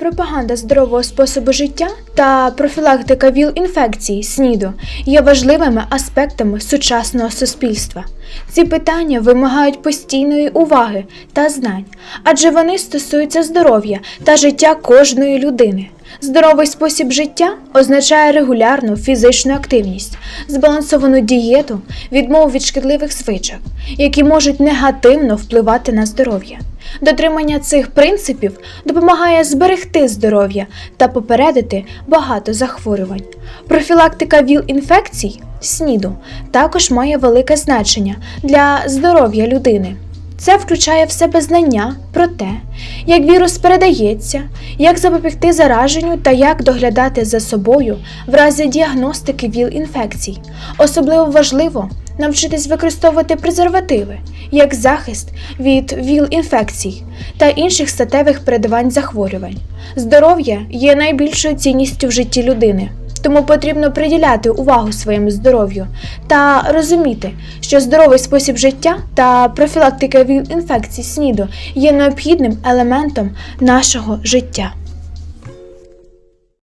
Пропаганда здорового способу життя та профілактика ВІЛ-інфекцій СНІДу є важливими аспектами сучасного суспільства. Ці питання вимагають постійної уваги та знань, адже вони стосуються здоров'я та життя кожної людини. Здоровий спосіб життя означає регулярну фізичну активність, збалансовану дієту, відмову від шкідливих звичок, які можуть негативно впливати на здоров'я. Дотримання цих принципів допомагає зберегти здоров'я та попередити багато захворювань. Профілактика ВІЛ-інфекцій СНІДу також має велике значення для здоров'я людини. Це включає в себе знання про те, як вірус передається, як запобігти зараженню та як доглядати за собою в разі діагностики ВІЛ-інфекцій. Особливо важливо навчитись використовувати презервативи як захист від ВІЛ-інфекцій та інших статевих передавань захворювань. Здоров'я є найбільшою цінністю в житті людини. Тому потрібно приділяти увагу своєму здоров'ю та розуміти, що здоровий спосіб життя та профілактика від інфекцій СНІДу є необхідним елементом нашого життя.